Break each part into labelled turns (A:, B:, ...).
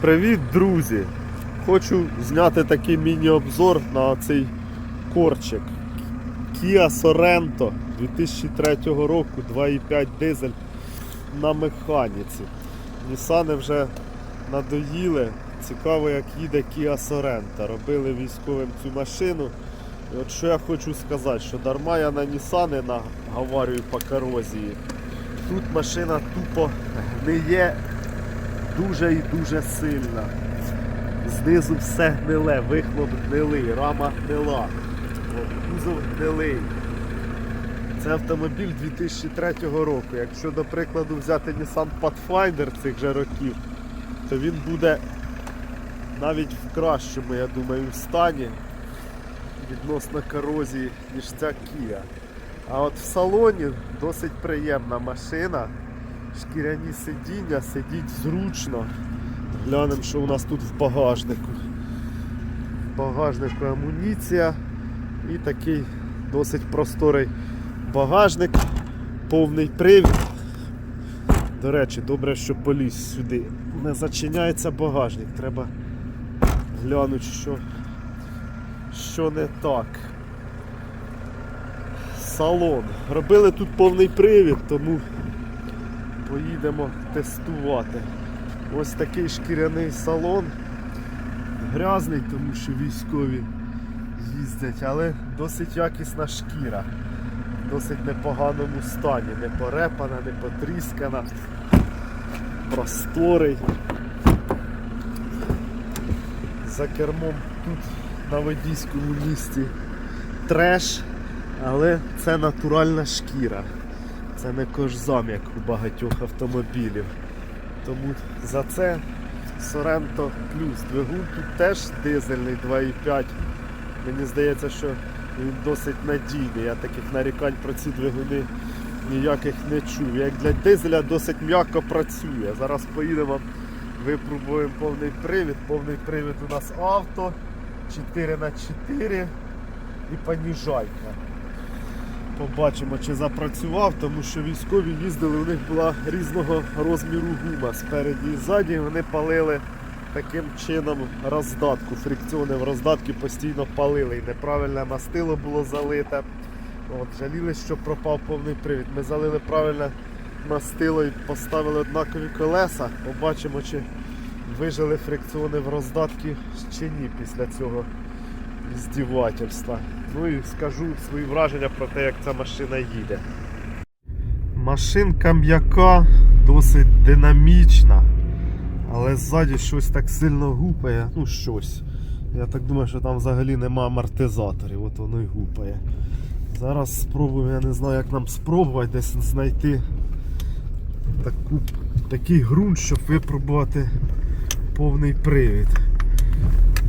A: Привіт, друзі! Хочу зняти такий міні-обзор на цей корчик. Kia Sorento 2003 року 2,5 дизель на механіці. Нісани вже надоїли. Цікаво, як їде Kia Sorento. Робили військовим цю машину. І от що я хочу сказати, що дарма я на Нісани наговарюю по корозії. Тут машина тупо гниє дуже і дуже сильна. Знизу все гниле, вихлоп гнилий, рама гнила, кузов гнилий. Це автомобіль 2003 року. Якщо, до прикладу, взяти Nissan Pathfinder цих же років, то він буде навіть в кращому, я думаю, стані відносно корозії, ніж ця Kia. А от в салоні досить приємна машина. Шкіряні сидіння, сидіть зручно. Глянемо, що у нас тут в багажнику. В багажнику амуніція і такий досить просторий багажник, повний привід. До речі, добре, що поліз сюди. Не зачиняється багажник, треба глянути, що, що не так. Салон. Робили тут повний привід, тому поїдемо тестувати. Ось такий шкіряний салон. Грязний, тому що військові їздять, але досить якісна шкіра. В досить непоганому стані. Не порепана, не потріскана. Просторий. За кермом тут на водійському місці треш, але це натуральна шкіра. Це не кожзам, як у багатьох автомобілів. Тому за це Sorento Plus. Двигун тут теж дизельний 2,5. Мені здається, що він досить надійний. Я таких нарікань про ці двигуни ніяких не чув. Як для дизеля досить м'яко працює. Зараз поїдемо, випробуємо повний привід. Повний привід у нас авто 4х4 і поніжайка. Побачимо, чи запрацював, тому що військові їздили, у них була різного розміру гума спереді і ззаді. Вони палили таким чином роздатку. Фрикціони в роздатки постійно палили. І неправильне мастило було залите. От, жаліли, що пропав повний привід. Ми залили правильне мастило і поставили однакові колеса. Побачимо, чи вижили фрикціони в роздатки чи ні після цього здівательства. Ну і скажу свої враження про те, як ця машина їде. Машинка м'яка, досить динамічна, але ззаді щось так сильно гупає. Ну щось. Я так думаю, що там взагалі нема амортизаторів, от воно й гупає. Зараз спробуємо, я не знаю, як нам спробувати десь знайти таку, такий ґрунт, щоб випробувати повний привід.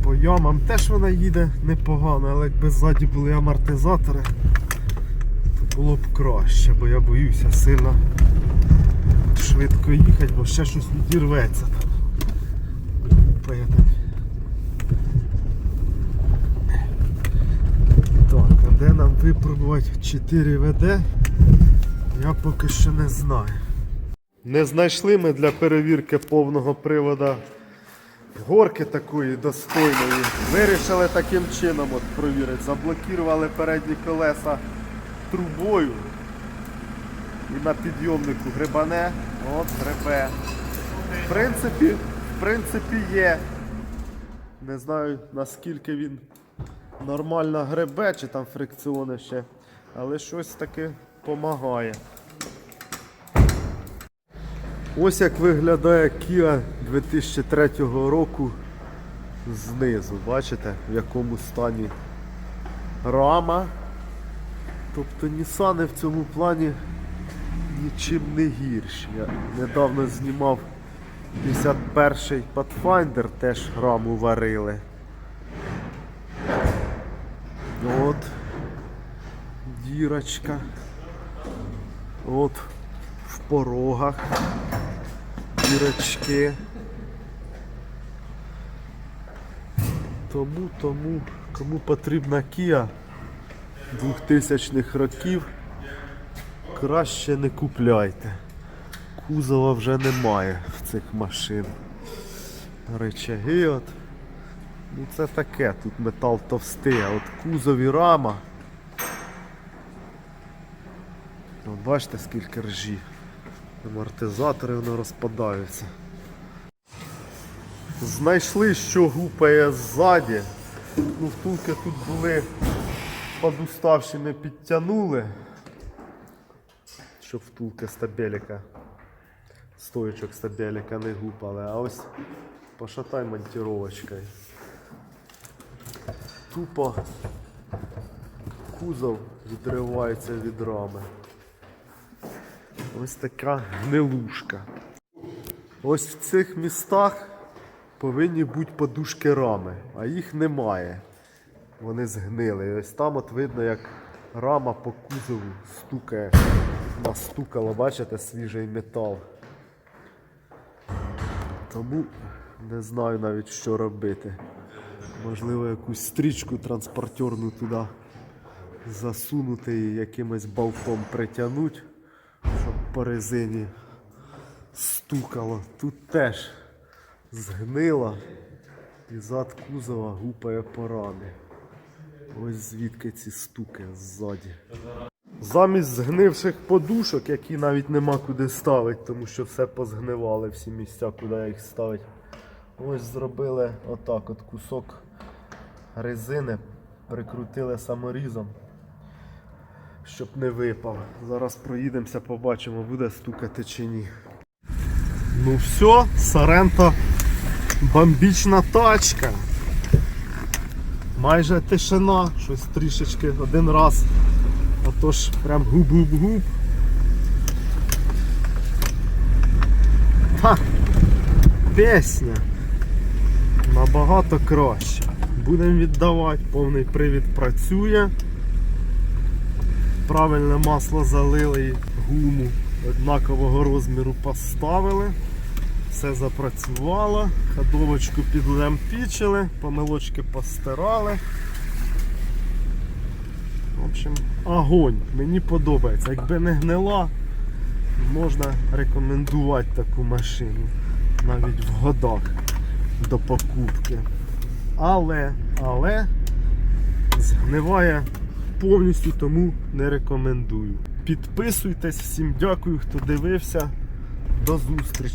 A: По ямам теж вона їде непогано, але якби ззаді були амортизатори, то було б краще, бо я боюся сильно швидко їхати, бо ще щось відірветься там. Так, а де нам випробувати 4 ВД, я поки що не знаю. Не знайшли ми для перевірки повного привода горки такої достойної. Вирішили таким чином от провірити. Заблокували передні колеса трубою і на підйомнику грибане. От грибе. В принципі, в принципі є. Не знаю наскільки він нормально гребе, чи там фрикціони ще, але щось таки допомагає. Ось як виглядає Kia 2003 року знизу. Бачите, в якому стані рама. Тобто Нісани в цьому плані нічим не гірші. Я недавно знімав 51-й Pathfinder, теж раму варили. От дірочка. От в порогах дірочки. Тому, тому, кому потрібна Kia 2000-х років, краще не купляйте. Кузова вже немає в цих машин. речаги. От. Ну це таке, тут метал товстий, а от кузов і рама. От бачите, скільки ржі. Амортизатори воно розпадаються. Знайшли, що гупає ззаді. Ну, втулки тут були подуставші, не підтягнули. Щоб втулки стабеліка, стоячок стабеліка не гупали. А ось пошатай монтировочкою. Тупо кузов відривається від рами. Ось така гнилушка. Ось в цих містах повинні бути подушки рами, а їх немає. Вони згнили. Ось там от видно, як рама по кузову стукає. Настукала, бачите, свіжий метал. Тому не знаю навіть, що робити. Можливо, якусь стрічку транспортерну туди засунути і якимось болтом притягнути, щоб по резині стукало. Тут теж згнила і зад кузова гупає по. Ось звідки ці стуки ззаді. Замість згнивших подушок, які навіть нема куди ставити, тому що все позгнивали всі місця, куди їх ставити. Ось зробили отак от кусок резини, прикрутили саморізом, щоб не випав. Зараз проїдемося, побачимо, буде стукати чи ні. Ну все, Соренто бомбічна тачка. Майже тишина, щось трішечки один раз. Отож прям губ-губ-губ. Ха! Пісня. Набагато краще. Будемо віддавати, повний привід працює. Правильне масло залили і гуму однакового розміру поставили. Все запрацювало, ходовочку підлемпічили, помилочки постирали. В общем, огонь. Мені подобається. Якби не гнила, можна рекомендувати таку машину навіть в годах до покупки. Але, але згниває повністю, тому не рекомендую. Підписуйтесь, всім дякую, хто дивився. До зустрічі!